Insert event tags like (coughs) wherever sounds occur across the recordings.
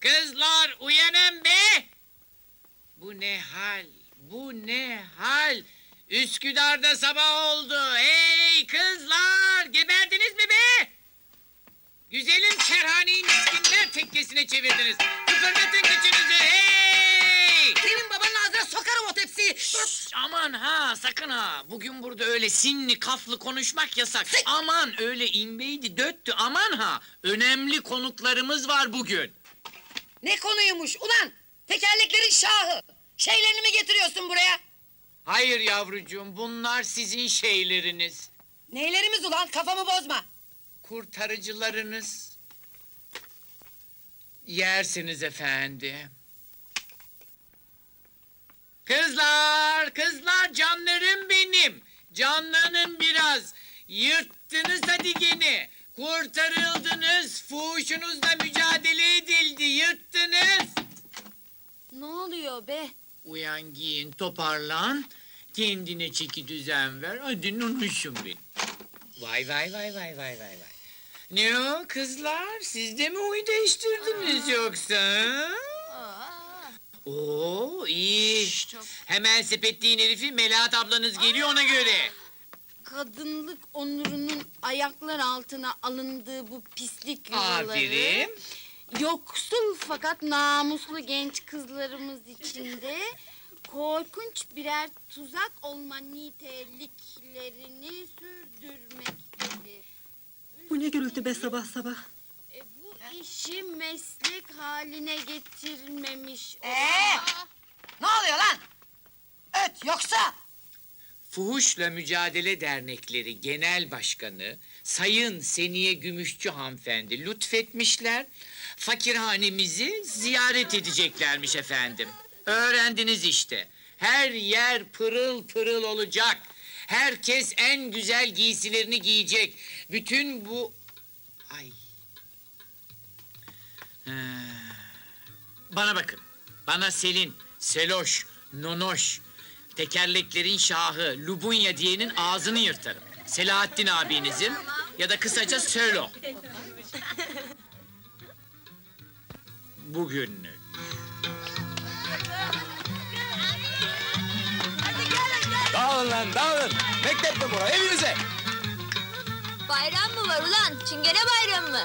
Kızlar, uyanın be! Bu ne hal, bu ne hal? Üsküdar'da sabah oldu. Hey kızlar, geberdiniz mi be? Güzelim kerhaneyi miskinler tekkesine çevirdiniz. Kıpırdatın kıçınızı, hey! Senin babanın ağzına sokarım o tepsiyi. Şşş, aman ha sakın ha. Bugün burada öyle sinli kaflı konuşmak yasak. Aman öyle inbeydi döttü aman ha. Önemli konuklarımız var bugün. Ne konuymuş ulan? Tekerleklerin şahı. Şeylerini mi getiriyorsun buraya? Hayır yavrucuğum bunlar sizin şeyleriniz. Neylerimiz ulan kafamı bozma. Kurtarıcılarınız. Yersiniz efendim. Kızlar, kızlar canlarım benim. Canlanın biraz. Yırttınız hadi gene. Kurtarıldınız. Fuhuşunuzla mücadele edildi. Yırttınız. Ne oluyor be? Uyan giyin toparlan. Kendine çeki düzen ver. Hadi nunuşum benim. Vay vay vay vay vay vay vay. Ne o kızlar? Siz de mi uyu değiştirdiniz yoksa? Aa, Oo iyi. çok Hemen sepetliğin herifi Melahat ablanız geliyor ona göre. Kadınlık onurunun ayaklar altına alındığı bu pislik yuvaları... Aferin. Yoksul fakat namuslu genç kızlarımız içinde korkunç birer tuzak olma niteliklerini sürdürmektedir. Bu ne gürültü be sabah sabah. E, bu işi meslek haline getirmemiş Ee? Ne oluyor lan? Öt yoksa. Fuhuşla Mücadele Dernekleri Genel Başkanı Sayın Seniye Gümüşçü hanımefendi lütfetmişler. Fakirhanemizi ziyaret edeceklermiş efendim. Öğrendiniz işte. Her yer pırıl pırıl olacak. Herkes en güzel giysilerini giyecek. Bütün bu... Ay. Ha. Bana bakın. Bana Selin, Seloş, Nonoş, tekerleklerin şahı Lubunya diyenin ağzını yırtarım. Selahattin abinizin ya da kısaca Sölo. Bugünlük. Dağılın lan dağılın. Mektep mi bura evinize. Bayram mı var ulan? Çingene bayramı mı? (coughs)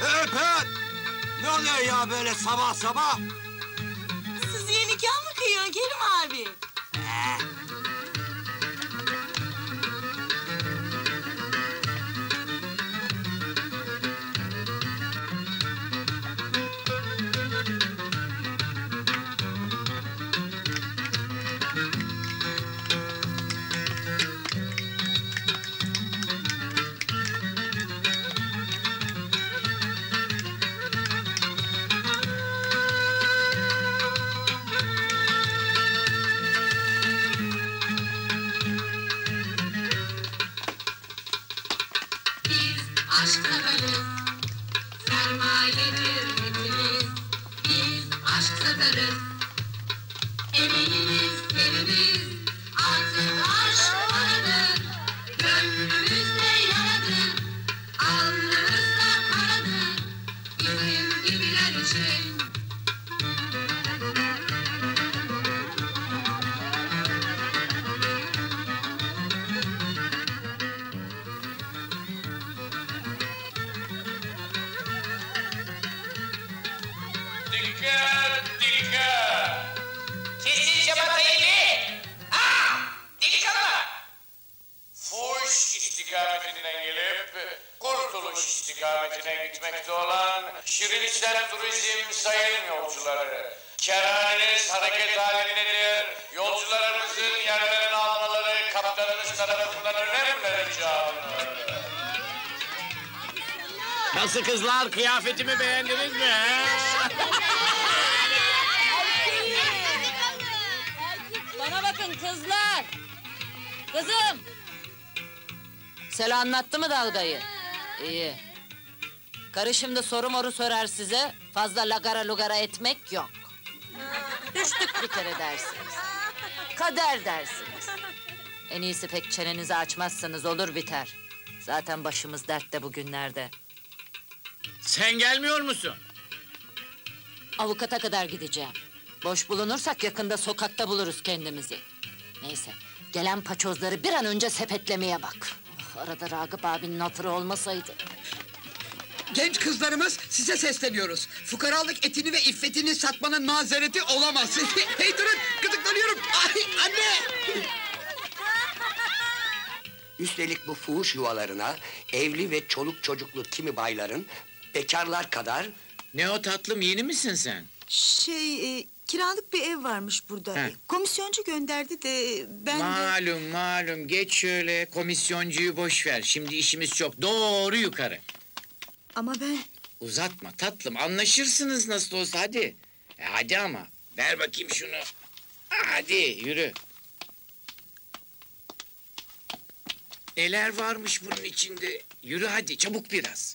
Öp öp. Ne oluyor ya böyle sabah sabah? Kıyıyorsun Kerim abi? İstikametine gitmekte olan Şirinçler Turizm sayın yolcuları. Kerhaneniz hareket halindedir. Yolcularımızın yerlerini almaları kaptanınız tarafından önemli rica olunur. Nasıl kızlar kıyafetimi beğendiniz mi? Bana bakın kızlar. Kızım. Selo anlattı mı dalgayı? İyi. Karı şimdi soru moru sorar size. Fazla lagara lugara etmek yok. Düştük bir kere dersiniz. Kader dersiniz. En iyisi pek çenenizi açmazsanız olur biter. Zaten başımız dertte bugünlerde. Sen gelmiyor musun? Avukata kadar gideceğim. Boş bulunursak yakında sokakta buluruz kendimizi. Neyse, gelen paçozları bir an önce sepetlemeye bak. Oh, arada Ragıp abinin hatırı olmasaydı. Genç kızlarımız size sesleniyoruz. Fukaralık etini ve iffetini satmanın mazereti olamaz. (laughs) hey durun gıdıklanıyorum. Ay anne. Üstelik bu fuhuş yuvalarına evli ve çoluk çocuklu kimi bayların bekarlar kadar Ne o tatlım yeni misin sen? Şey, e, kiralık bir ev varmış burada. He. Komisyoncu gönderdi de ben de... Malum malum geç şöyle komisyoncuyu boş ver. Şimdi işimiz çok doğru yukarı. Ama ben... Uzatma tatlım anlaşırsınız nasıl olsa hadi. E, hadi ama ver bakayım şunu. Hadi yürü. Neler varmış bunun içinde? Yürü hadi çabuk biraz.